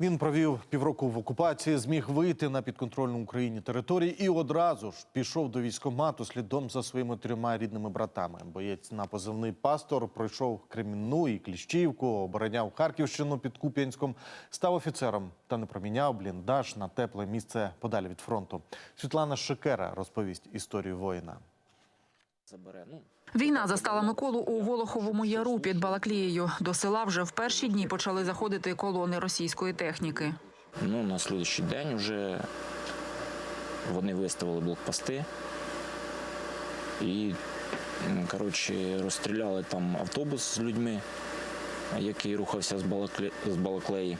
Він провів півроку в окупації, зміг вийти на підконтрольну Україні території і одразу ж пішов до військкомату слідом за своїми трьома рідними братами. Боєць на позивний пастор пройшов Кремінну і Кліщівку, обороняв Харківщину під Куп'янськом, став офіцером та не проміняв бліндаж на тепле місце подалі від фронту. Світлана Шикера розповість історію воїна. Забере. Ну, Війна застала Миколу у Волоховому яру під Балаклією. До села вже в перші дні почали заходити колони російської техніки. ну на слідчий день вже вони виставили блокпости і, коротше, розстріляли там автобус з людьми, який рухався з, Балакле... з Балаклеї.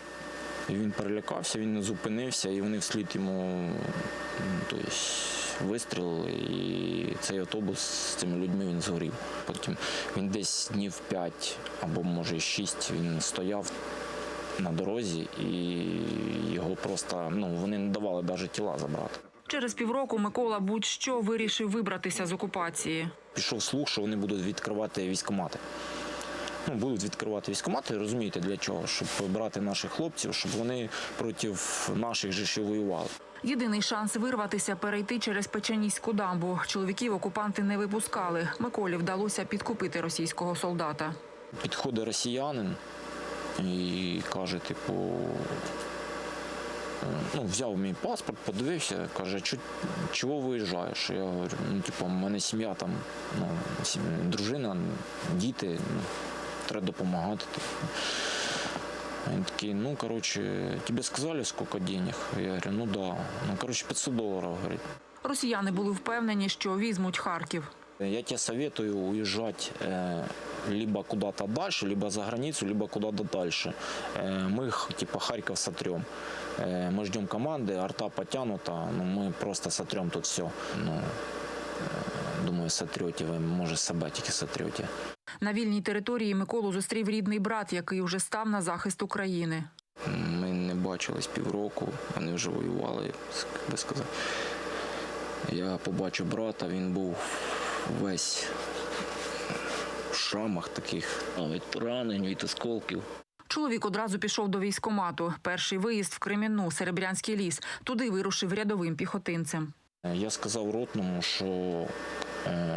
І він перелякався, він не зупинився, і вони вслід йому тобто, вистрілили, і цей автобус з цими людьми він згорів. Потім він десь днів 5 або може 6 він стояв на дорозі, і його просто ну, вони не давали навіть тіла забрати. Через півроку Микола будь-що вирішив вибратися з окупації. Пішов слух, що вони будуть відкривати військкомати. Ну, будуть відкривати військкомати, розумієте, для чого? Щоб брати наших хлопців, щоб вони проти наших же ще воювали. Єдиний шанс вирватися перейти через Печеніську дамбу. Чоловіків окупанти не випускали. Миколі вдалося підкупити російського солдата. Підходить росіянин і каже, типу, ну, взяв мій паспорт, подивився, каже, чого виїжджаєш? Я говорю, ну, типу, в мене сім'я там, ну, дружина, діти, ну, треба допомагати. Типу. Він такий, ну, короче, тебе сказали, сколько денег? Я говорю, ну да. Ну, короче, 500 долларов, говорит. Росіяни були впевнені, що візьмуть Харків. Я тебе советую уезжать э, либо куда-то дальше, либо за границу, либо куда-то дальше. Э, мы их, типа Харьков сотрем. Э, мы ждем команды, арта потянута, ну, мы просто сотрем тут все. Ну, э, думаю, сотрете вы, может, собатики сотрете. На вільній території Миколу зустрів рідний брат, який уже став на захист України. Ми не бачились півроку, вони вже воювали, як би сказати. Я побачив брата, він був весь в шрамах таких, від поранень, від осколків. Чоловік одразу пішов до військкомату. Перший виїзд в Кремінну, Серебрянський ліс. Туди вирушив рядовим піхотинцем. Я сказав ротному, що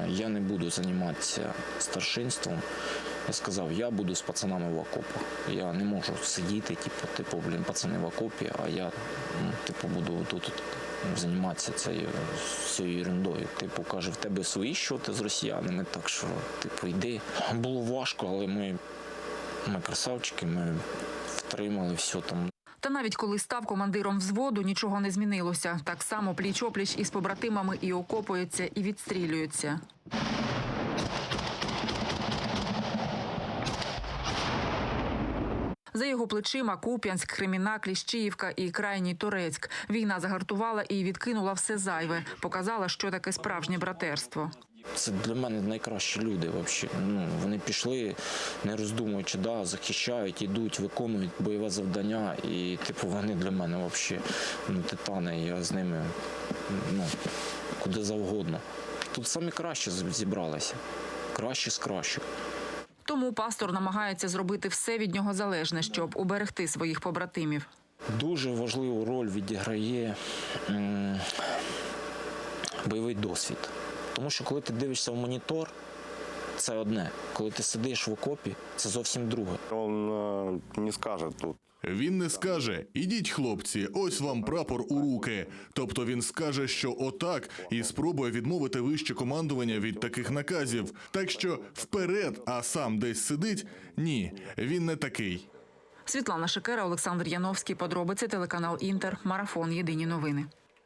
я не буду займатися старшинством. Я сказав, я буду з пацанами в окопах. Я не можу сидіти, типу, типу, блін, пацани в окопі, а я типу, буду тут займатися цією цією ерундою. Типу, каже, в тебе свої щоти з росіянами, так що, типу, йди. Було важко, але ми, ми красавчики, ми втримали все там. Та навіть коли став командиром взводу, нічого не змінилося. Так само пліч-опліч із побратимами і окопуються, і відстрілюються. За його плечима Куп'янськ, Креміна, Кліщіївка і крайній Турецьк. Війна загартувала і відкинула все зайве. Показала, що таке справжнє братерство. Це для мене найкращі люди. Вообще. Ну, вони пішли, не роздумуючи, да, захищають, ідуть, виконують бойове завдання. І типу вони для мене вообще, ну, титани. Я з ними ну, куди завгодно. Тут самі кращі з- зібралися. Кращі з кращих. Тому пастор намагається зробити все від нього залежне, щоб уберегти своїх побратимів. Дуже важливу роль відіграє бойовий досвід. Тому що коли ти дивишся в монітор, це одне. Коли ти сидиш в окопі, це зовсім друге. Он э, не скажет тут. Він не скаже: ідіть, хлопці, ось вам прапор у руки. Тобто він скаже, що отак, і спробує відмовити вище командування від таких наказів. Так що вперед, а сам десь сидить. Ні, він не такий. Світлана Шикера, Олександр Яновський. Подробиці телеканал Інтер. Марафон. Єдині новини.